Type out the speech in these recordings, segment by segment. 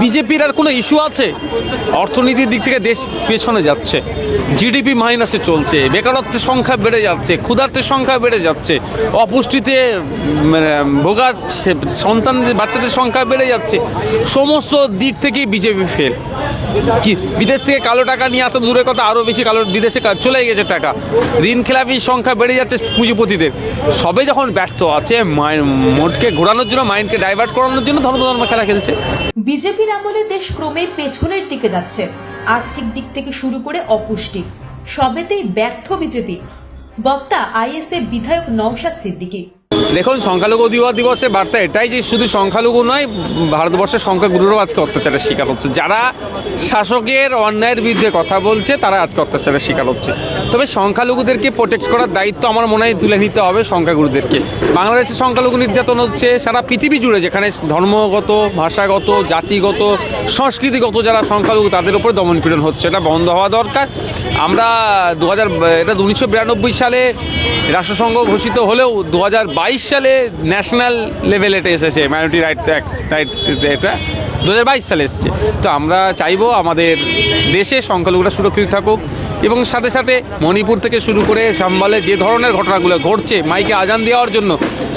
বিজেপির আর কোনো ইস্যু আছে? অর্থনীতির দিক থেকে দেশ পেছনে যাচ্ছে জিডিপি মাইনাসে চলছে বেকারত্বের সংখ্যা বেড়ে যাচ্ছে ক্ষুধার্তের সংখ্যা বেড়ে যাচ্ছে অপুষ্টিতে মানে, ভোগা সে- সন্তানদের বাচ্চাদের সংখ্যা বেড়ে যাচ্ছে সমস্ত দিক থেকেই বিজেপি ফেল কি বিদেশ থেকে কালো টাকা নিয়ে আসা দূরের কথা আরও বেশি কালো বিদেশে চলে গেছে টাকা। ঋণ খেলাপির সংখ্যা বেড়ে যাচ্ছে পুঁজিপতিদের। সবে যখন ব্যর্থ আছে মোটকে ঘোরানোর জন্য মাইন্ডকে ডাইভার্ট করানোর জন্য ধর্ম ধর্ম খেলা খেলছে। বিজেপির আমলে দেশ ক্রমেই পেছনের দিকে যাচ্ছে। আর্থিক দিক থেকে শুরু করে অপুষ্টি। সবেতেই ব্যর্থ বিজেপি। বক্তা আইএসএ বিধায়ক নওশাদ সিদ্দিকী। দেখুন, সংখ্যালঘু দিবস দিবসের বার্তা এটাই যে শুধু সংখ্যালঘু নয়, ভারতবর্ষের সংখ্যাগুরুরাও আজকে অত্যাচারের শিকার হচ্ছে। যারা শাসকের অন্যায়ের বিরুদ্ধে কথা বলছে, তারা আজকে অত্যাচারের শিকার হচ্ছে। তবে সংখ্যালঘুদেরকে প্রোটেক্ট করার দায়িত্ব আমার মনে হয় তুলে নিতে হবে সংখ্যাগুরুদেরকে। বাংলাদেশে সংখ্যালঘু নির্যাতন হচ্ছে সারা পৃথিবী জুড়ে, যেখানে ধর্মগত, ভাষাগত, জাতিগত, সংস্কৃতিগত যারা সংখ্যালঘু, তাদের উপরে দমনপীড়ন হচ্ছে। এটা বন্ধ হওয়া দরকার। আমরা দু হাজার এটা উনিশশো বিরানব্বই সালে রাষ্ট্রসংঘ ঘোষিত হলেও দু বাইশ সালে ন্যাশনাল লেভেল এটা এসেছে মাইনরিটি রাইটস অ্যাক্ট রাইটস এটা দু হাজার বাইশ সালে এসেছে। তো আমরা চাইব আমাদের দেশে সংখ্যালঘুরা সুরক্ষিত থাকুক এবং সাথে সাথে মণিপুর থেকে শুরু করে সাম্বালে যে ধরনের ঘটনাগুলো ঘটছে, মাইকে আজান দেওয়ার জন্য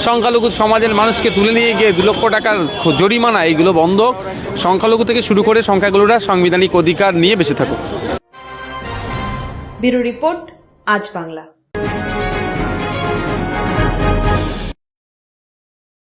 সংখ্যালঘু সমাজের মানুষকে তুলে নিয়ে গিয়ে দু লক্ষ টাকার জরিমানা, এইগুলো বন্ধ। সংখ্যালঘু থেকে শুরু করে সংখ্যাগুলোরা সাংবিধানিক অধিকার নিয়ে বেঁচে থাকুক। ব্যুরো রিপোর্ট, আজ বাংলা।